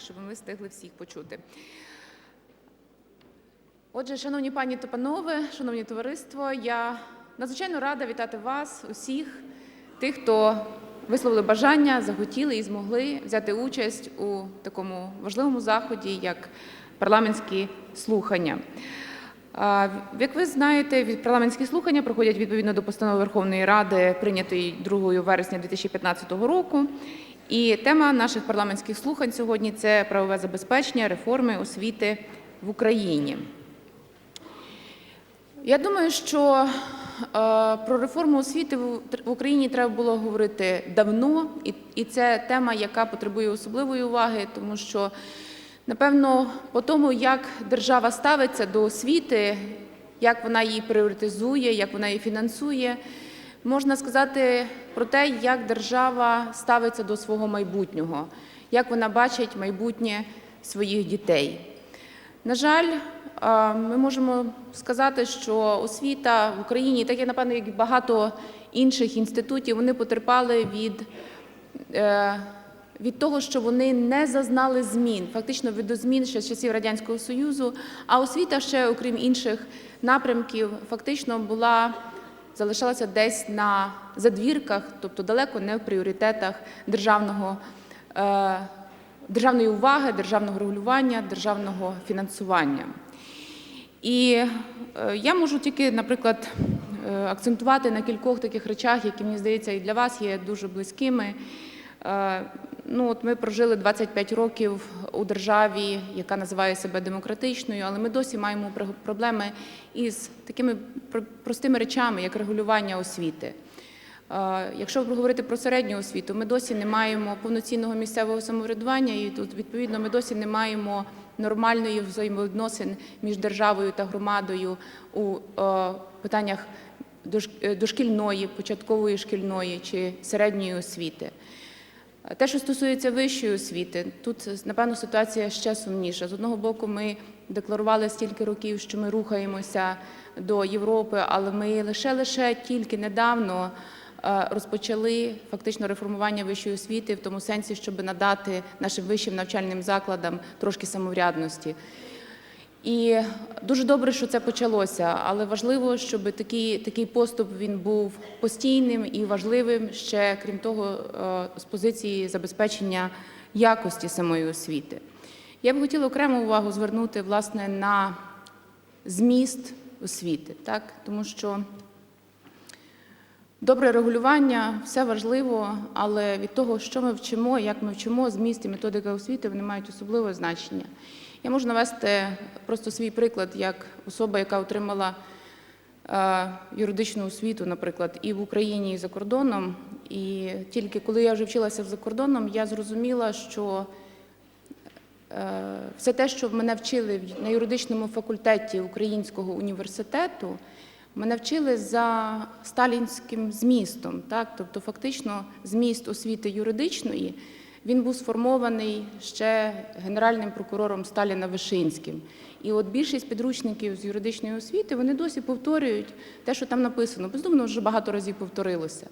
щоб ми встигли всіх почути. Отже, шановні пані та панове, шановні товариство, я надзвичайно рада вітати вас, усіх, тих, хто висловили бажання, захотіли і змогли взяти участь у такому важливому заході, як парламентські слухання. Як ви знаєте, парламентські слухання проходять відповідно до постанови Верховної Ради, прийнятої 2 вересня 2015 року. І тема наших парламентських слухань сьогодні це правове забезпечення реформи освіти в Україні. Я думаю, що про реформу освіти в Україні треба було говорити давно, і це тема, яка потребує особливої уваги, тому що, напевно, по тому, як держава ставиться до освіти, як вона її пріоритизує, як вона її фінансує, можна сказати про те, як держава ставиться до свого майбутнього, як вона бачить майбутнє своїх дітей. На жаль, ми можемо сказати, що освіта в Україні, так як напевно, як і багато інших інститутів, вони потерпали від, е, від того, що вони не зазнали змін, фактично видозмін ще з часів Радянського Союзу. А освіта ще, окрім інших напрямків, фактично була залишалася десь на задвірках, тобто далеко не в пріоритетах державного. е, державної уваги, державного регулювання, державного фінансування. І е, я можу тільки, наприклад, е, акцентувати на кількох таких речах, які мені здається і для вас є дуже близькими. Ну, от ми прожили 25 років у державі, яка називає себе демократичною, але ми досі маємо проблеми із такими простими речами, як регулювання освіти. Якщо говорити про середню освіту, ми досі не маємо повноцінного місцевого самоврядування, і тут відповідно ми досі не маємо нормальної взаємовідносин між державою та громадою у питаннях е, дошкільної, початкової шкільної чи середньої освіти. Те, що стосується вищої освіти, тут напевно ситуація ще сумніша. З одного боку, ми декларували стільки років, що ми рухаємося до Європи, але ми лише лише тільки недавно е, розпочали фактично реформування вищої освіти в тому сенсі, щоб надати нашим вищим навчальним закладам трошки самоврядності. І дуже добре, що це почалося, але важливо, щоб такий, такий поступ він був постійним і важливим ще, крім того, е, з позиції забезпечення якості самої освіти. Я б хотіла окрему увагу звернути власне на зміст освіти, так? тому що добре регулювання все важливо, але від того, що ми вчимо, як ми вчимо, зміст і методика освіти, вони мають особливе значення. Я можу навести просто свій приклад як особа, яка отримала е, юридичну освіту, наприклад, і в Україні, і за кордоном. І тільки коли я вже вчилася за кордоном, я зрозуміла, що е, все те, що мене вчили на юридичному факультеті Українського університету, мене вчили за сталінським змістом. Так? Тобто, фактично, зміст освіти юридичної він був сформований ще генеральним прокурором Сталіна Вишинським. І от більшість підручників з юридичної освіти вони досі повторюють те, що там написано. Безумовно, вже багато разів повторилося.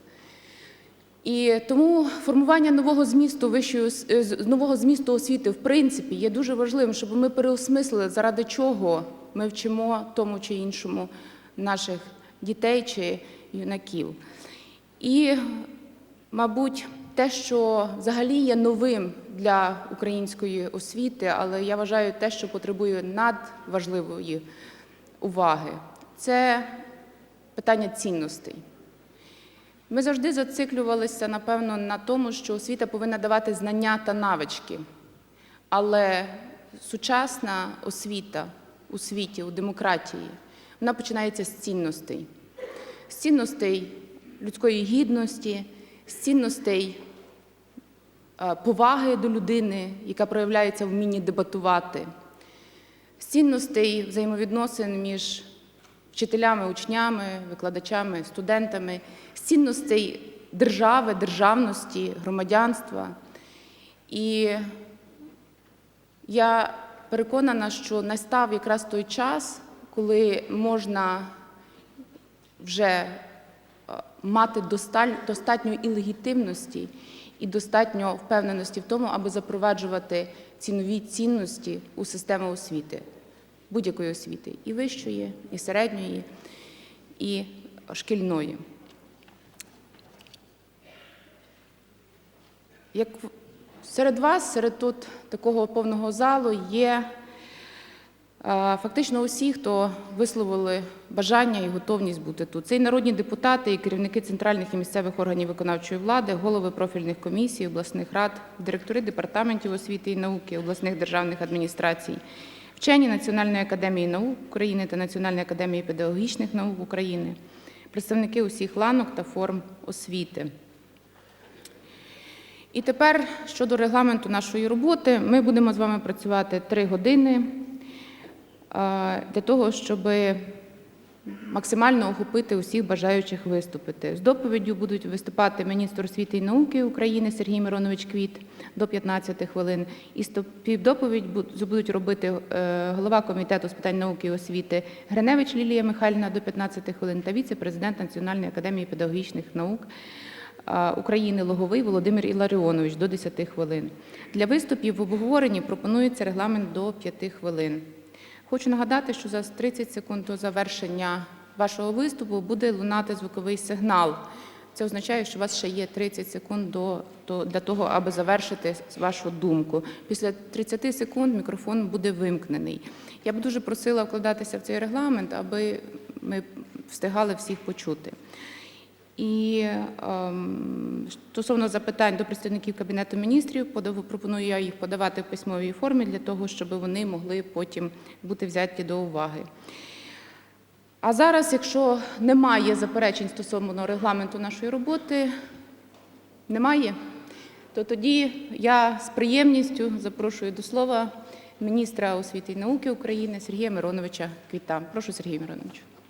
І тому формування нового змісту вищої е, нового змісту освіти в принципі є дуже важливим, щоб ми переосмислили, заради чого ми вчимо тому чи іншому наших дітей чи юнаків. І, мабуть, те, що взагалі є новим для української освіти, але я вважаю те, що потребує надважливої уваги, це питання цінностей. Ми завжди зациклювалися, напевно, на тому, що освіта повинна давати знання та навички. Але сучасна освіта у світі, у демократії, вона починається з цінностей. З цінностей людської гідності, з цінностей е, поваги до людини, яка проявляється в вмінні дебатувати, з цінностей взаємовідносин між вчителями, учнями, викладачами, студентами, з цінностей держави, державності, громадянства. І я переконана, що настав якраз той час, коли можна вже мати достатньо і легітимності, і достатньо впевненості в тому, аби запроваджувати цінові цінності у систему освіти, будь-якої освіти, і вищої, і середньої, і шкільної. Як серед вас, серед тут такого повного залу є фактично усі, хто висловили бажання і готовність бути тут. Це і народні депутати, і керівники центральних і місцевих органів виконавчої влади, голови профільних комісій, обласних рад, директори департаментів освіти і науки, обласних державних адміністрацій, вчені Національної академії наук України та Національної академії педагогічних наук України, представники усіх ланок та форм освіти. І тепер щодо регламенту нашої роботи, ми будемо з вами працювати три години для того, щоб максимально охопити усіх бажаючих виступити. З доповіддю будуть виступати міністр освіти і науки України Сергій Миронович Квіт до 15 хвилин. І співдоповідь буд- будуть робити е, голова комітету з питань науки і освіти Гриневич Лілія Михайлівна до 15 хвилин та віце-президент Національної академії педагогічних наук України Логовий Володимир Іларіонович до 10 хвилин. Для виступів в обговоренні пропонується регламент до 5 хвилин. Хочу нагадати, що за 30 секунд до завершення вашого виступу буде лунати звуковий сигнал. Це означає, що у вас ще є 30 секунд до, до, для того, аби завершити вашу думку. Після 30 секунд мікрофон буде вимкнений. Я б дуже просила вкладатися в цей регламент, аби ми встигали всіх почути. І ем, стосовно запитань до представників Кабінету міністрів, пропоную я їх подавати в письмовій формі для того, щоб вони могли потім бути взяті до уваги. А зараз, якщо немає заперечень стосовно регламенту нашої роботи, немає, то тоді я з приємністю запрошую до слова міністра освіти і науки України Сергія Мироновича Квіта. Прошу, Сергій Миронович.